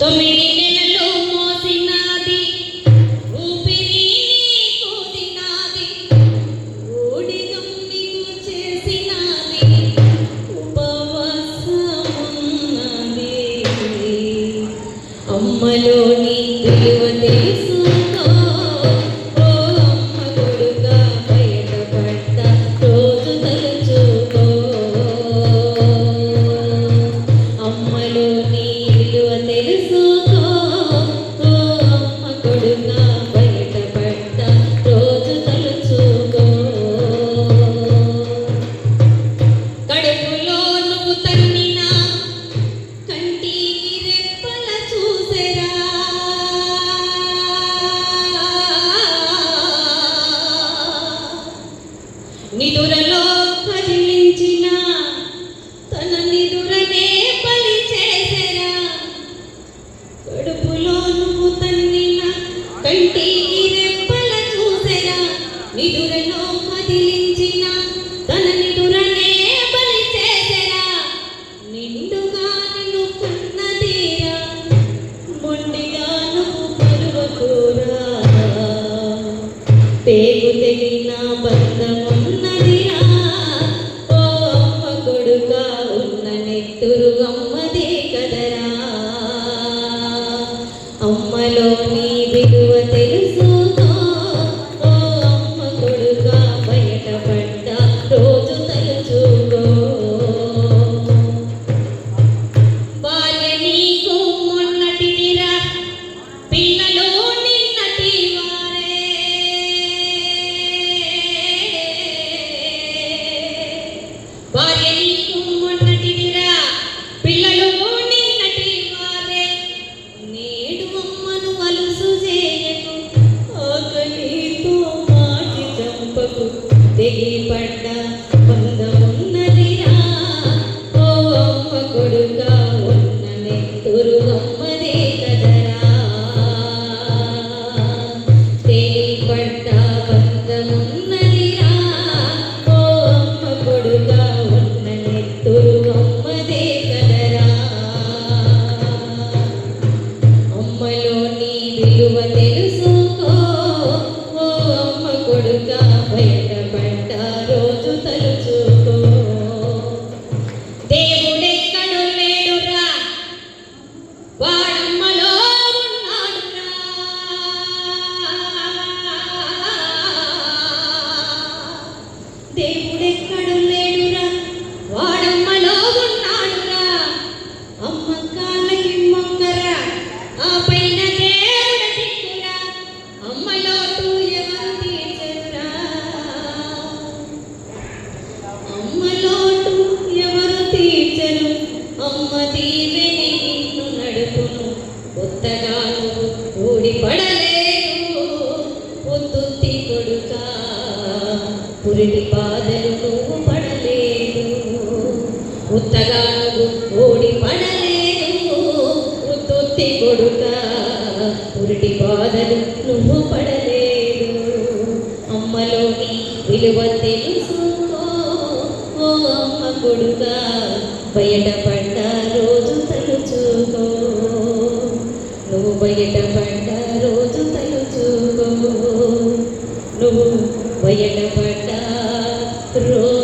తొమ్మిది నెలలు మోసినాది ఊపిరి నీకు తినాది ఊడిగం నీకు ఉపవాసమున్నది. అమ్మలోని దేవదేశం నిదురలో కదిలించిన తన నిదురనే పలి చేసెరా. కడుపులో నువ్వు తన్నిన కంటికి రెప్పల చూసెరా. నిదురలో కదిలించిన తన నిదురనే బలి చేసెరా. నిండుగా నిన్ను కన్నదీరా. మొండిగా నువ్వు పరువకూరా. పేగు తెగిన అమ్మలోని విలువ తెలి తెగి పడ్డ బంధమున్నదిరా. ఓ అమ్మ దేవుడెక్కడు లేడురా? వాడమ్మలో ఉన్నాడురా. అమ్మ కాళ్ళకి మొక్కరా. ఆ పైన దేవుడ దిక్కురా. అమ్మలోటు ఎవరు తీర్చరురా? అమ్మలోటు ఎవరు తీర్చరు? అమ్మ దీవెని నిన్ను నడుపును. కొత్తగా పురిటి బాధలు నువ్వు పడలేదు. ఉత్తగా నువ్వు ఓడి పడలేదు. ఉత్తొత్తి కొడుక పురిటి బాధలు నువ్వు పడలేదు. అమ్మలోని విలువ తెలుసుకో ఓ అమ్మ కొడుక బయట పడ్డ రోజు తలుచుకో. నువ్వు బయట బయటపడ్డ through